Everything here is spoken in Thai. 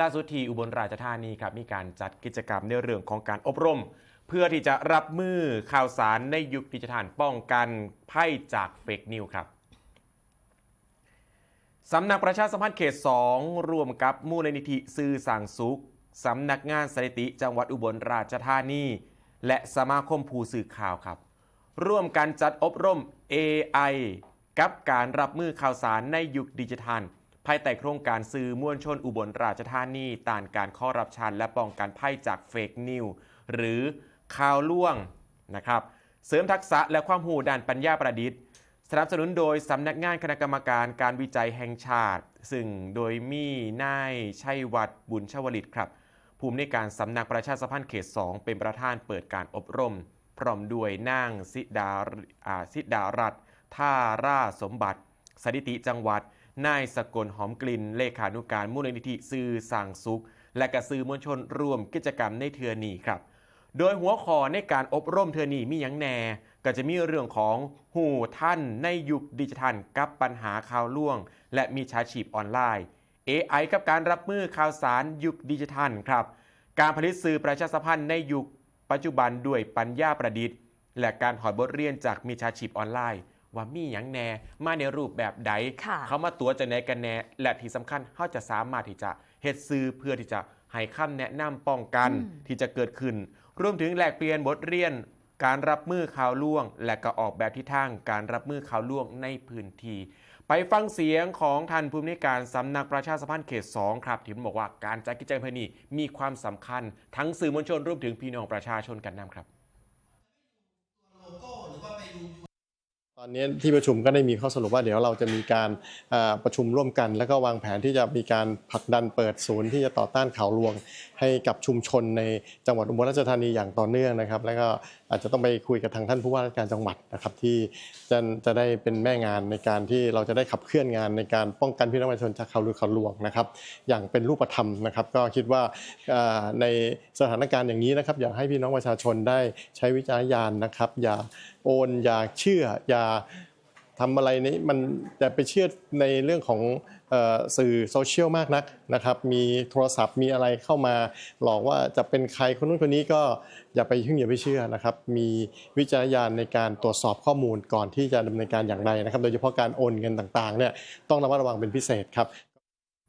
ล่าสุดที่อุบลราชธานีครับมีการจัดกิจกรรมในเรื่องของการอบรม เพื่อที่จะรับมือข่าวสารในยุคดิจิทัลป้องกันภัยจากเฟกนิวครับสำนักประชาสัมพันธ์เขต 2 ร่วมกับมูลนิธิสื่อสางสุขสำนักงานสถิติจังหวัดอุบลราชธานี และสมาคมผู้สื่อข่าวครับ ร่วมกันจัดอบรม AI กับการรับมือข่าวสารในยุคดิจิทัล ภายใต้โครงการสื่อมวลชนอุบลราชธานีต้านการข้อรับชันและป้องกันภัยจากเฟกนิวหรือข่าวล่วงนะครับ เสริมทักษะและความรู้ด้านปัญญาประดิษฐ์สนับสนุนโดยสำนักงานคณะกรรมการการวิจัยแห่งชาติ ซึ่งโดยมีนายชัยวัฒน์บุญชวลิตครับ ภูมิในการสำนักประชาสัมพันธ์เขต 2 เป็นประธานเปิดการอบรม พร้อมด้วยนางสิดาสิดารัตท่าราสมบัติ สถิติจังหวัด นายสกลหอมกลิ่น เลขานุการมูลนิธิสื่อสร้างสุข และกระสื่อมวลชนร่วมกิจกรรมในเทือนีครับ โดยหัวข้อในการอบรมเทือนีมีอย่างแน่ก็จะมีเรื่องของหูท่านในยุคดิจิทัลกับปัญหาข่าวล่วง และมีชาชีพออนไลน์ AI กับการรับมือข่าวสารยุคดิจิทัลครับ การผลิตสื่อประชาสัมพันธ์ในยุคปัจจุบันด้วยปัญญาประดิษฐ์ และการถอดบทเรียนจากมีชาชีพออนไลน์ ว่ามีอย่างแน่มาในรูปแบบใดค่ะเขามาตัวจะแนกันแน่และที่สำคัญเขาจะสามารถที่จะเฮ็ดซื้อเพื่อที่จะให้คำแนะนำป้องกันอืมที่จะเกิดขึ้น รวมถึงแลกเปลี่ยนบทเรียน การรับมือข่าวล่วง และก็ออกแบบทิศทางการรับมือข่าวล่วงในพื้นที่ไปฟังเสียงของท่านผู้อำนวยการสำนักประชาสัมพันธ์เขต 2 ครับที่บอกว่าการจัดกิจกรรมเพนี้มีความสำคัญ ทั้งสื่อมวลชนรวมถึงพี่น้องประชาชนกันนำครับ ตอนนี้ที่ประชุมก็ได้มีข้อสรุปว่าเดี๋ยวเราจะมีการประชุมร่วมกัน แล้วก็วางแผนที่จะมีการผลักดันเปิดศูนย์ที่จะต่อต้านข่าวลวง ให้กับชุมชนในจังหวัดอุบลราชธานีอย่างต่อเนื่องนะครับ แล้วก็อาจจะต้องไปคุยกับทางท่านผู้ว่าราชการจังหวัดนะครับที่จะจะได้เป็นแม่งานในการที่เราจะได้ขับเคลื่อนงานในการป้องกันพี่น้องประชาชนจากข่าวลือข่าวลวงนะครับ อย่างเป็นรูปธรรมนะครับ ก็คิดว่าในสถานการณ์อย่างนี้นะครับ อยากให้พี่น้องประชาชนได้ใช้วิจารณญาณนะครับ อย่าโอนอย่าเชื่ออย่าทำอะไรนี้มันจะไปเชื่อในเรื่องของสื่อโซเชียลมากนักนะครับ มีโทรศัพท์มีอะไรเข้ามาหลอกว่าจะเป็นใครคนนู้นคนนี้ก็อย่าไปยึ่งอย่าไปเชื่อนะครับ มีวิจารณญาณในการตรวจสอบข้อมูลก่อนที่จะดำเนินการอย่างไรนะครับ โดยเฉพาะการโอนเงินต่างๆเนี่ยต้องระมัดระวังเป็นพิเศษครับ